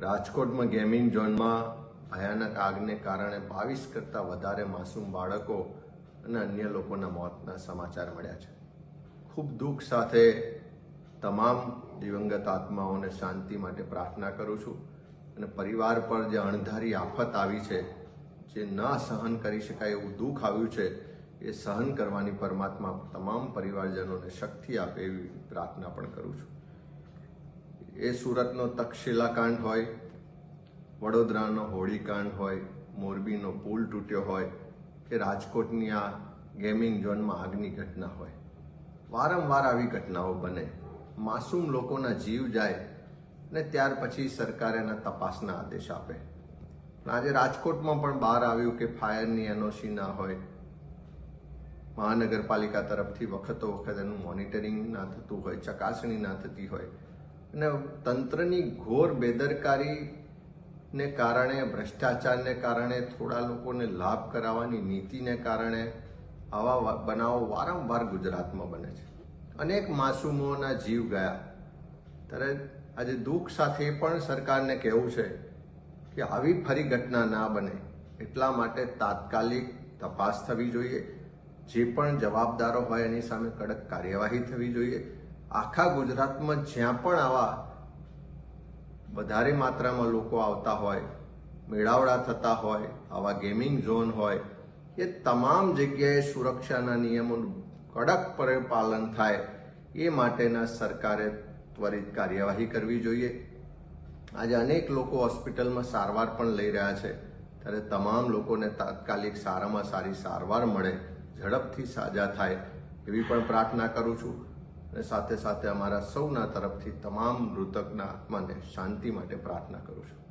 રાજકોટમાં ગેમિંગ ઝોનમાં ભયાનક આગને કારણે બાવીસ કરતાં વધારે માસૂમ બાળકો અને અન્ય લોકોના મોતના સમાચાર મળ્યા છે. ખૂબ દુઃખ સાથે તમામ દિવંગત આત્માઓને શાંતિ માટે પ્રાર્થના કરું છું અને પરિવાર પર જે અણધારી આફત આવી છે, જે ન સહન કરી શકાય એવું દુઃખ આવ્યું છે, એ સહન કરવાની પરમાત્મા તમામ પરિવારજનોને શક્તિ આપે એવી પ્રાર્થના પણ કરું છું. એ સુરતનો તક્ષશિલા કાંડ હોય, વડોદરાનો હોળીકાંડ હોય, મોરબીનો પુલ તૂટ્યો હોય, કે રાજકોટની આ ગેમિંગ ઝોનમાં આગની ઘટના હોય. વારંવાર આવી ઘટનાઓ બને. માસૂમ લોકોના જીવ જાય ને ત્યાર પછી સરકાર એના તપાસના આદેશ આપે. આજે રાજકોટમાં પણ બહાર આવ્યું કે ફાયરની એનઓસી ના હોય. મહાનગરપાલિકા તરફથી વખતો વખત એનું મોનિટરિંગ ના થતું હોય, ચકાસણી ના થતી હોય. અને તંત્રની ઘોર બેદરકારીને કારણે, ભ્રષ્ટાચારને કારણે, થોડા લોકોને લાભ કરાવવાની નીતિને કારણે આવા બનાવો વારંવાર ગુજરાતમાં બને છે. અનેક માસૂમોના જીવ ગયા. ત્યારે આજે દુઃખ સાથે પણ સરકારને કહેવું છે કે આવી ફરી ઘટના ના બને. એટલા માટે તાત્કાલિક તપાસ થવી જોઈએ. જે પણ જવાબદારો હોય એની સામે કડક કાર્યવાહી થવી જોઈએ. આખા ગુજરાતમાં જ્યાં પણ આવા વધારે માત્રામાં લોકો આવતા હોય, મેળાવડા થતા હોય, આવા ગેમિંગ ઝોન હોય, એ તમામ જગ્યાએ સુરક્ષાના નિયમોનું કડક પાલન થાય, એ માટેના સરકારે ત્વરિત કાર્યવાહી કરવી જોઈએ. આજે અનેક લોકો હોસ્પિટલમાં સારવાર પણ લઈ રહ્યા છે. ત્યારે તમામ લોકોને તાત્કાલિક સારામાં સારી સારવાર મળે, ઝડપથી સાજા થાય, એવી પણ પ્રાર્થના કરું છું. અને સાથે સાથે અમારા સૌના તરફથી તમામ મૃતકના આત્માને શાંતિ માટે પ્રાર્થના કરું છું.